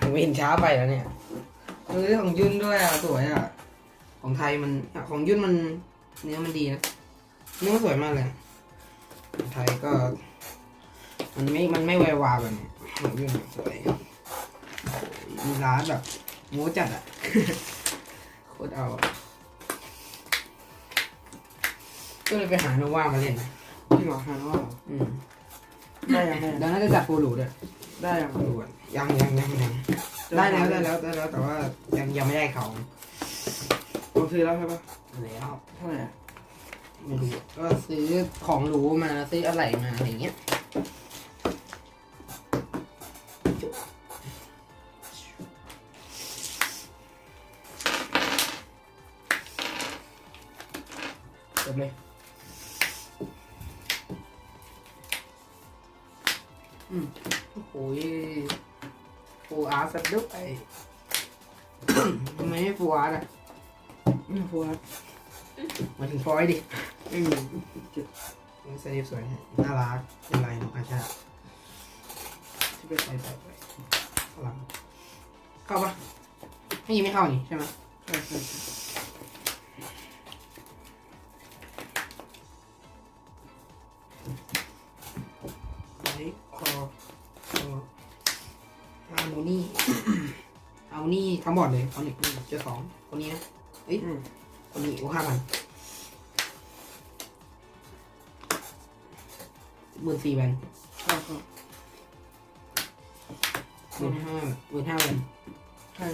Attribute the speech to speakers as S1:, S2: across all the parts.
S1: ผมเห็นช้าไปแล้วเนี่ยเออของยุ่นด้วยอะสวยอะ ของไทยมันของยุ่นมันเนื้อมันดีนะเนื้อมันสวยมากเลยของไทยก็ มันไม่มันไม่แวววาวแบบเนี้ยของยุ่นอะสวยมีร้านแบบโม้จัดอะโคตรเอาอะก็เลยไปหาโนวามาเล่นนะ
S2: จริงเหรอฮะว่า
S1: อืม
S2: ได้ยังได้ยัง
S1: แล้วน่าจะจัดโปรลูด้วย
S2: ได้ยัง
S1: โปรลูอะยังยังยังยังได้แล้วได้แล้วได้แล้วแต่ว่ายังยังไม่ได้เขา
S2: ผมซื้อแล้วใช่ปะ
S1: แล้ว
S2: เท่าไหร่อะ
S1: ไม่รู้ก็ซื้อของหรูมาซื้ออะไรมาอะไรเงี้ยจบเลยาร์ตสักด้วยทำไมไม่ฟูอาร์ตอะ
S2: ฟัว
S1: มาถึงฟอยดิ
S2: อืม
S1: นี่สลีปสวยน่ารักเป็นลายนกอาชาที่เป็นไปไปไปข้างหลังเข้าปะไม่ยิงไม่เข้านี่ใช่ไหม
S2: ใช่ใช่
S1: เอานี่ทั้งหมดเลย เอาหนึ่งเจ้าสองคนนี้นะเอ้ย
S2: อืม
S1: คนนี้โอ้ห้าพันหมื่นสี่แวน
S2: เข้าเข้า
S1: หมื่นห้าหมื่นห้าแวน
S2: ใช่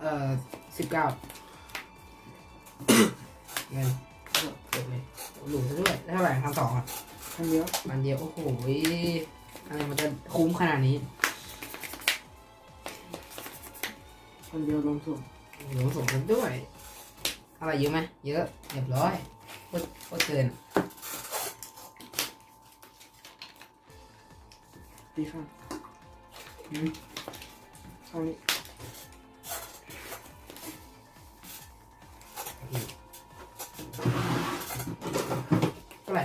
S1: เอ่อสิบเก้าเงินเก็บเลยหลุดซะด้วยได้เท่าไหร่พันสองอะ
S2: คันเดียว
S1: พันเดียว โอ้โหยอะไรมันจะคุ้มขนาดนี้
S2: คันเดียวรวมส่วน
S1: หลวงส่งกันด้วยอะไรเยอะไหมเยอะเรียบร้อยโคตรโคตรเกิน
S2: ตีข้าง
S1: อืม
S2: เข้านี้
S1: เท่าไหร่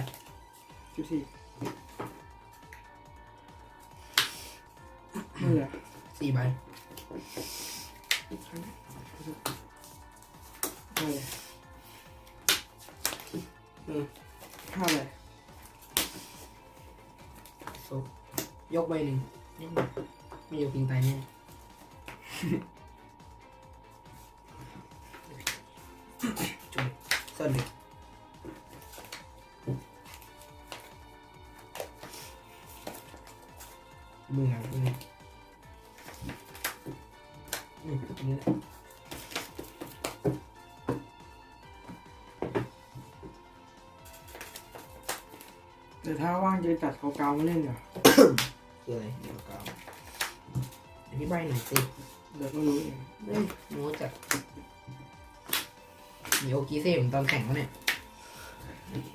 S2: สิบสี่นี่แหละ
S1: สี่ใบ อืม
S2: ห้าเลย
S1: ซุปยกใบหนึ่งนิดหนึ่งไม่ยกพิงตายแน่ จุดส้นเด็กมือหลังมืออืมอันนี้แหละ
S2: แต่ถ้าว่างจะจัดเขาเกามาเล่นเหรอ
S1: คืออะไรเดี๋ยวก่อนอธิบายหน่อยสิ
S2: เดี๋ยวก็รู้เอง
S1: เฮ้ยโน้ตจากมีโอกิเซ่ผมตอนแข่งวะเนี่ย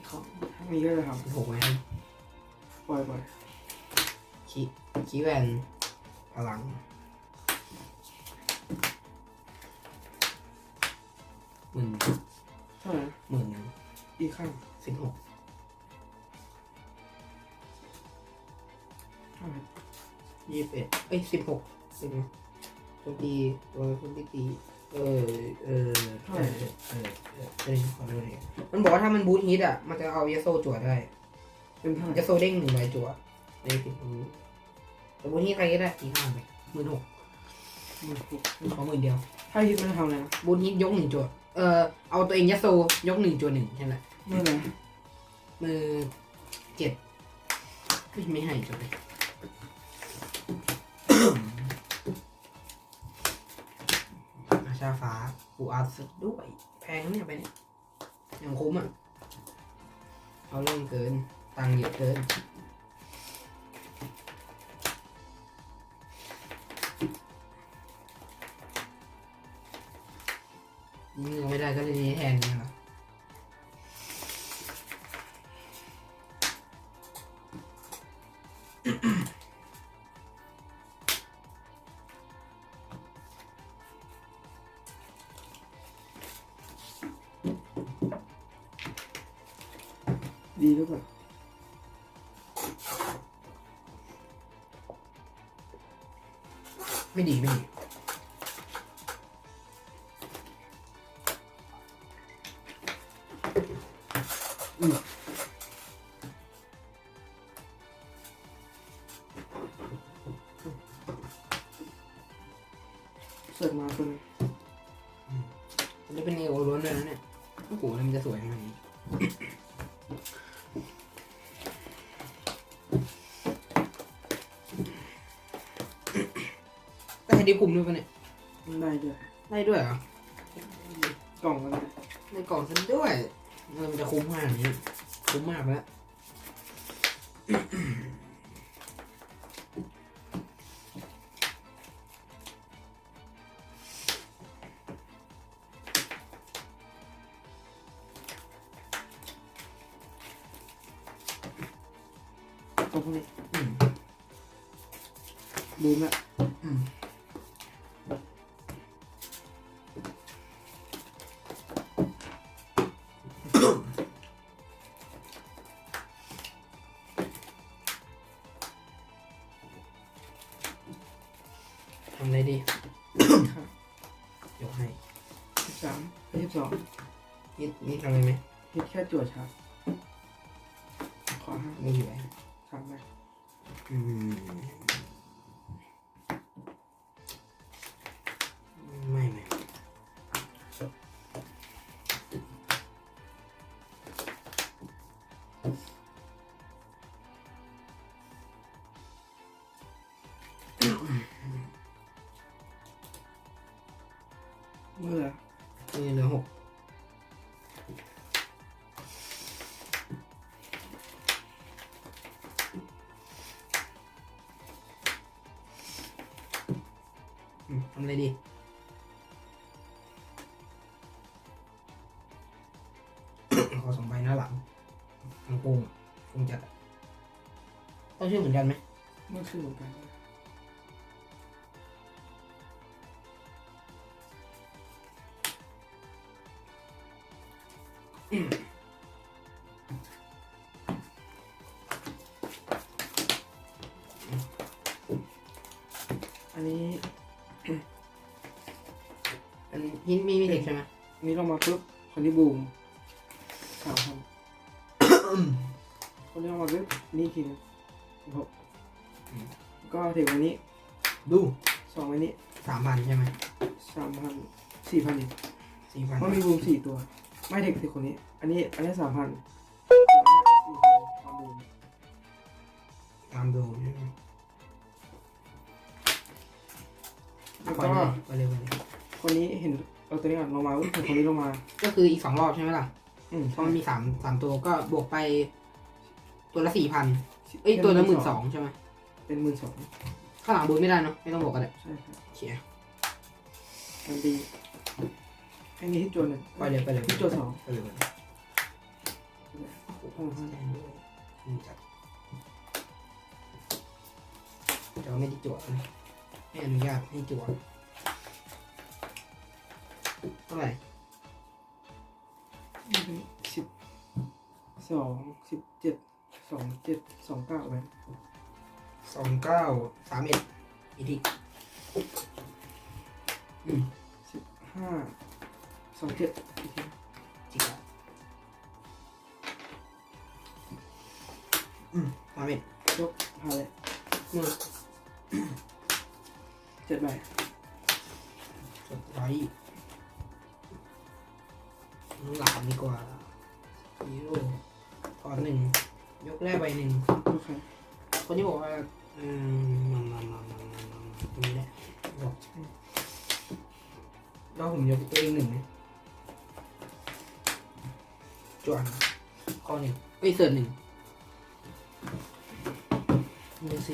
S2: เขาถ้ามีก็จะท
S1: หกไหมครับำ
S2: ปล่อยปล่อย
S1: คีคีแวนพลังหมื่น
S2: เท่าไหร่นะ
S1: หมื่นหนึ่ง
S2: อีกข้าง
S1: สิบหก ยี่สิบเอ็ดเอ้ยสิบหกสิบหกโจมตีตัวคนที่ตีเออเออเออเออเออเออเออขอดูหน่อยมันบอกว่าถ้ามันบูทฮิตอะ มันจะเอายาโซจั่วได้
S2: เป็นเท่าไหร่
S1: ยาโซเด้งหนึ่งใบจั่วในติดนี้แต่บูทฮิตใครก็ได้ตีห้าไปหมื่นหก
S2: หมื่นหก
S1: ขอหมื่นเดียว
S2: ถ้าฮิตมันจะทำอะไรนะ
S1: บูทฮิตยกหนึ่งจั่วเออเอาตัวเองยาโซยกหนึ่งจั่วหนึ่งใช่ไหม
S2: เมื่อไหร่
S1: มือเจ็ดเฮ้ยไม่ให้จั่วเลย ชาฟ้ากูอาสุดด้วย แพงเนี่ยไปเนี่ยยังคุ้มอะเอาเรื่องเกิน ตังเยอะเกิน ยิงไม่ได้ก็เลยนี้แทนเนี่ยหรอ ไม่ดีไม่ดี
S2: เให้
S1: ดีคุมด้วยปะเนี่ย
S2: ได้ด้วย
S1: ได้ด้วยเหรอ
S2: กล่องกัน
S1: ในกล่องฉันด้วยเออมันจะคุ้มมากอย่างนี้คุ้มมากแล้ว
S2: ตัว นี่
S1: นี่ทำอะไรไหม
S2: ฮิตแค่จั่วชาร์จขอห้า
S1: ไม่อยู่ไหน ทำอะไรดี ขอสองใบหน้าหลังทางปูงคงจัดอะต้องชื่อเหมือนกันไหม
S2: เมื่อคือเหมือนกัน นที่ลงมาปุ๊บนี่ทีนึงหกก็ถึงวันนี้
S1: ดู
S2: สองวันนี้
S1: สามพันใช่ไหม
S2: สามพันสี่พันอีก
S1: สี่พัน
S2: เพราะมีบูมสี่ตัว ไม่เด็กถึงคนนี้ อันนี้อันนี้สามพันสี่พันทำบูม
S1: ตามดูใช่ไหม
S2: แล้ว
S1: ปล่อย
S2: ก็
S1: เลยไปเลยไปเลย
S2: คนนี้เห็นเอาตัวนี้ก่อนลงมาปุ๊บเห็นคนนี้ลงมา
S1: ก็คืออีกสองรอบใช่ไหมล่ะ
S2: อืม
S1: เพราะมันมีสามสามตัวก็บวกไป ตัวละสี่พันเอ้ยตัวละหมื่นสองใช่ไหม
S2: เป็นหมื่นสอง
S1: ข้างหลังบูนไม่ได้เนาะไม่ต้องบวกกันเลย
S2: ใช่ครับ
S1: เขีย
S2: มันดีอันนี้ที่จวนหนึ่ง
S1: ไปเลยไปเลย
S2: ที่จวนสอง
S1: ไปเลยไปเลยโอ้โหแสดงด้วยนี่จัดแต่ว่าไม่ได้จวดนะไม่อนุญาตให้จวดเท่าไหร่
S2: สิบสองสิบเจ็ด สองเจ็ดสองเก้าไป
S1: สองเก้าสามเอ็ดอีกทีอืม
S2: สิบห้าสองเจ็ดอีกที
S1: จิกะอืมสามเอ็ด
S2: ยกพาเลย
S1: มือ
S2: เจ็ดใบ
S1: สดไรน้องหลามดีกว่าฮีโร่ถอนหนึ่ง ยกแรกใบหนึ่ง
S2: โอเค
S1: คนที่บอกว่าอืมมามามามามามามาตรงนี้แหละบอกแล้วผมยกตัวเองหนึ่งนะจวนข้อหนึ่งเอ้ยเสิร์ฟหนึ่งหนึ่งเซ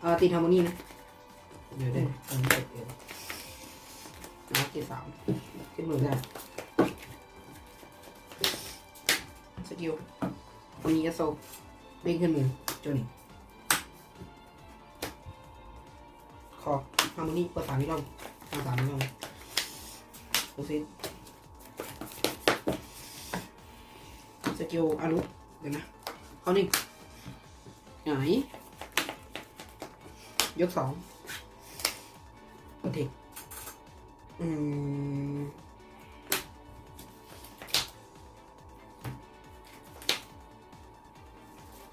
S1: เออตีทำมันนี่นะเดี๋ยวได้ตอนนี้เปิดเดี๋ยวนะที่สามขึ้นมือได้สกิลคนนี้จะโซเบ้งขึ้นมือจนคอฮาร์โมนีเปิดสามวิลองทางสามวิลองโอซิสสกิลอารุเดี๋ยวนะเขาหนึ่งไหน ยกสองโอเคอืม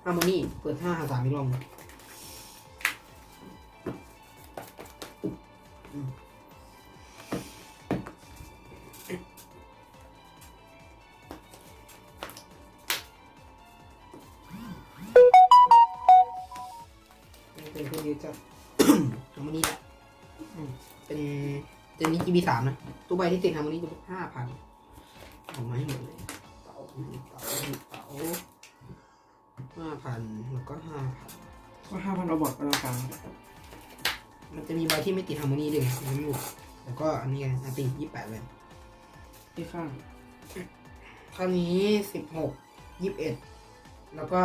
S1: อาร์โมนี่เปิดห้าหาสามอีกรอบหนึ่ง ฮาร์โมนีแหละอืมเป็นเป็นนี้ GB สามนะตู้ใบที่ติดฮาร์โมนีจะห้าพันเอามาให้หมดเลยเป๋าเป๋าเป๋าห้าพันแล้วก็ห้าพัน
S2: ก็ห้าพันเอาบอร์ดไปตรงกลาง
S1: มันจะมีใบที่ไม่ติดฮาร์โมนีด้วยมันอยู่แล้วก็อันนี้ไงอันติยี่แปดเลย
S2: ที่ข้าง
S1: คราวนี้สิบหกยี่สิบเอ็ดแล้วก็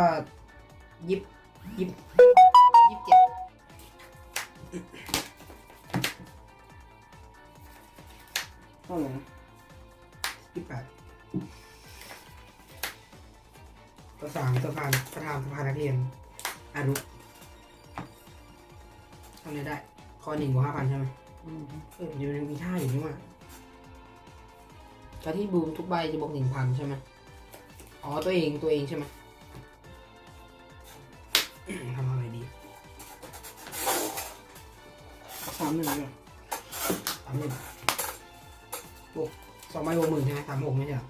S1: ยี่ยี่ยี่สิบเจ็ด
S2: เท่าไหร่นะ
S1: ยี่สิบแปดตัวสามตัวผ่านประธานสภานักเรียนอารุทำไงได้ข้อหนึ่งบวกห้าพันใช่ไหม
S2: อืม
S1: เอออยู่มีท่าอยู่นี่ว่าการที่บูมทุกใบจะบวกหนึ่งพันใช่ไหมอ๋อตัวเองตัวเองใช่ไหม
S2: สามหนึ่งเลย
S1: สามหนึ่งบวกสองใบบวกหมื่นใช่ไหมสามหกไม่ใช่เหรอ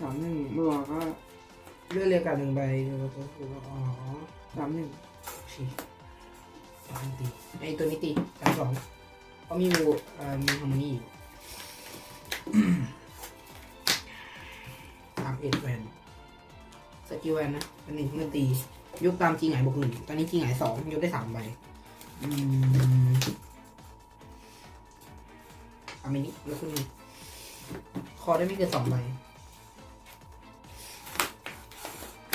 S2: สามหนึ่งเมื่อวานก็
S1: เลือกเรียกกันหนึ่งใบเดี๋ยวเราจะดูว่าอ๋อ
S2: สามหนึ่ง
S1: ชีสามตีไอตัวนี้ตีสามสองเพราะมีบูเอ่อมีฮาร์โมนีอยู่สามเอ็ดแวนสกิลแวนนะอันหนึ่งเมื่อตียกตามจีหงายบวกหนึ่งตอนนี้จีหงายสองยกได้สามใบอืมเอามินิยกขึ้นมาคอได้ไม่เกินสองใบ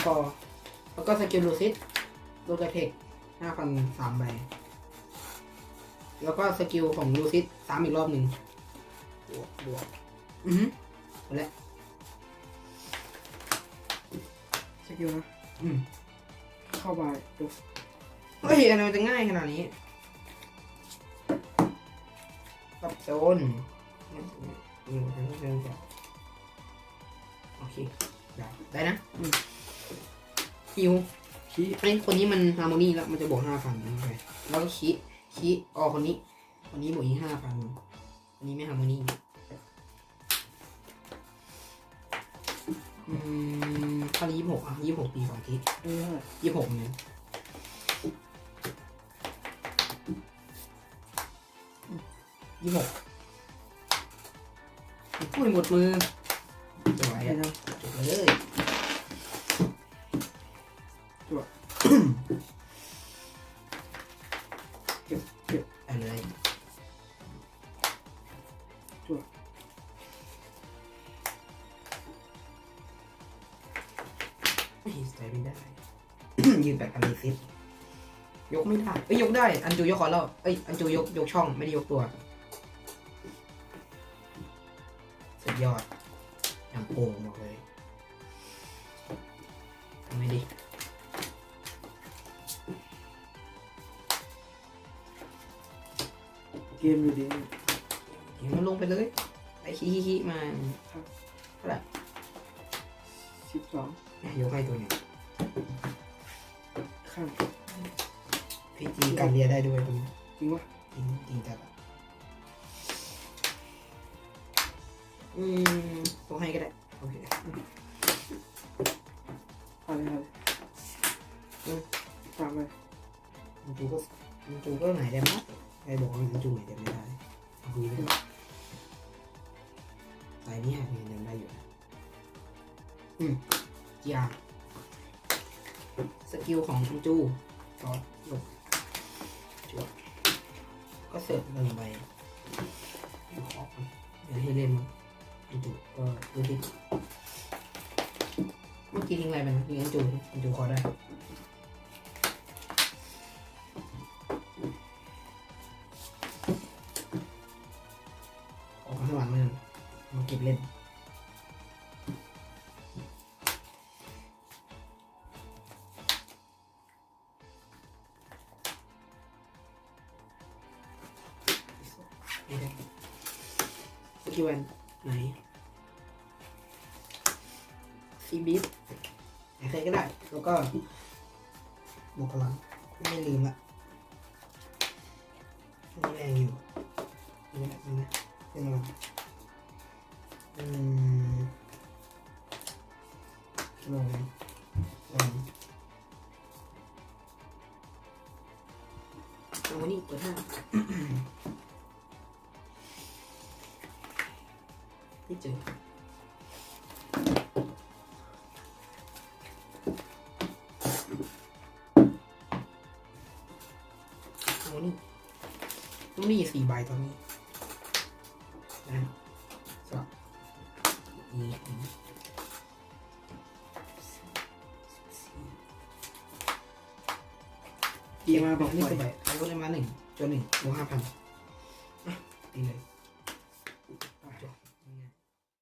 S1: คอแล้วก็สกิลลูซิสโลกาเทคห้าพันสามใบ แล้วก็สกิลของลูซิสสามอีกรอบหนึ่งบวกบวกอือฮึหมดแล้ว
S2: สกิลนะ
S1: อืม
S2: เข้าบายจบ
S1: เฮ้ยอะไรมันจะง่ายขนาดนี้ กับโจนอืมอืมอืมโอเค ได้ได้นะฮิว
S2: ขี้
S1: ไอ้คนนี้มันฮาร์โมนีแล้วมันจะบวกห้าพันไปแล้วก็คีคีอ๋อคนนี้ คนนี้บวกอีกห้าพันคนนี้ไม่ฮาร์โมนีอืมคราวนี้ยี่สิบหกอะยี่สิบหกปีสองที
S2: เอ้ยเท่าไหร่
S1: ยี่สิบหกเนี่ย ยี่สิบหกพูดหมดมือสวย
S2: ไอ้
S1: อะ
S2: นะ
S1: จบเลย
S2: เก็บเก็บ
S1: ไปเลย
S2: จั่ว
S1: ไม่ใส่ไม่ได้ ยืนแบบอันนี้ซิปยกไม่ได้ เอ้ย ยกได้ อันจูยกคอแล้วเอ้ย อันจูยก ยกช่อง ไม่ได้ยกตัว ดยอดอย่างโกงบอกเลยทำไงดี
S2: เกมอยู่ดี
S1: เดี๋ยวมันลงไปเลยไปขี้ขี้ขี้มาเท่าไหร่
S2: สิบสอง
S1: ยกให้ตัวนี้
S2: ข้าง
S1: พีจีการเรียนได้ด้วยตัวนี้
S2: จริงวะ
S1: จริงจริงจัดอะ อืมต้องให้ก็ได้ โอเค
S2: อะไรอะไร
S1: อืม
S2: สามเลย
S1: มันจูก็มันจูก็ไหนได้มั้งใครบอกว่ามันจูไหนได้ไม่ได้เอาคุยไปด้วยสายนี้หาเงินยังได้อยู่นะอืมเกียร์สกิลของอันจูต่อหลบจวดก็เสิร์ฟหนึ่งใบดูออกมันเดี๋ยวให้เล่นมั้ง อันจูก็ดูดิเมื่อกี้ทิ้งอะไรไปนะทิ้งอันจูอันจูคอได้ ไหนซีบิสใครก็ได้ แล้วก็บวกพลัง ไม่ลืมละนี่แรงอยู่นี่นะนี่นะเป็นไงอืมลงลงเอาวันนี้เปิดห้า ไม่เจอเอานี่ต้องมีสี่ใบตอนนี้นะสลับนี่นี่สี่
S2: ดีมาบอก
S1: นี่
S2: ปล่อย
S1: คือใบอันก็ได้มาหนึ่งจนหนึ่งบวกห้าพันตีเลย